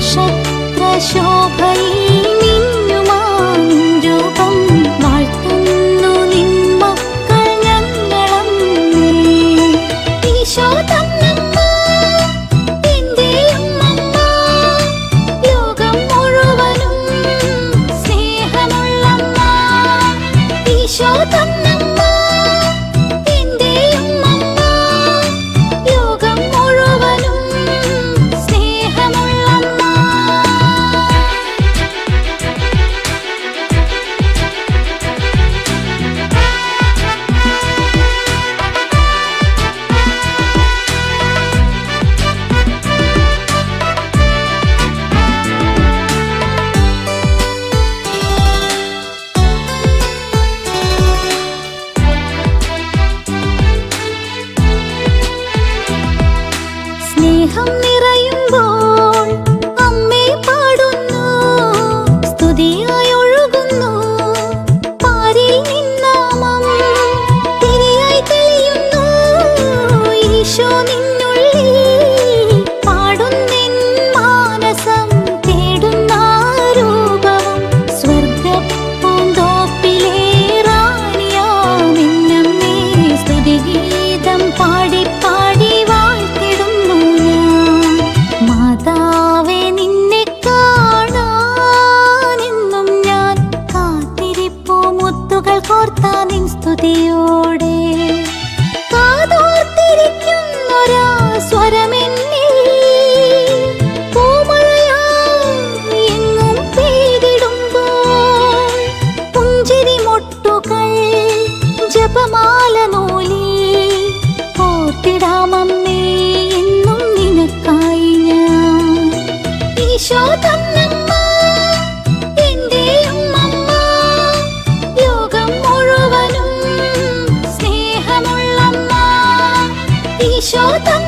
തിരുനാളമായി നിന്നു ശോഭയിൽ മിന്നുമാൻ രൂപം വാഴ്ത്തുന്നു നിൻ മക്കൾ ഞങ്ങളമ്മേ. ഈശോ സ്നേഹം നിറയുമ്പോൾ അമ്മേ പാടുന്നു സ്തുതിയായി ഒഴുകുന്നു. പാരിൽ നിന്നാമം തിരിയായി തെളിയുന്നു. ഈശോ നിന്നുള്ളിൽ പാടുന്നിൻ മാനസം തേടുന്ന രൂപം സ്വർഗ പൂന്തോപ്പിലെ റാണിയാ. നിന്നമ്മേ സ്തുതിഗീതം പാടി துதியோடே 就等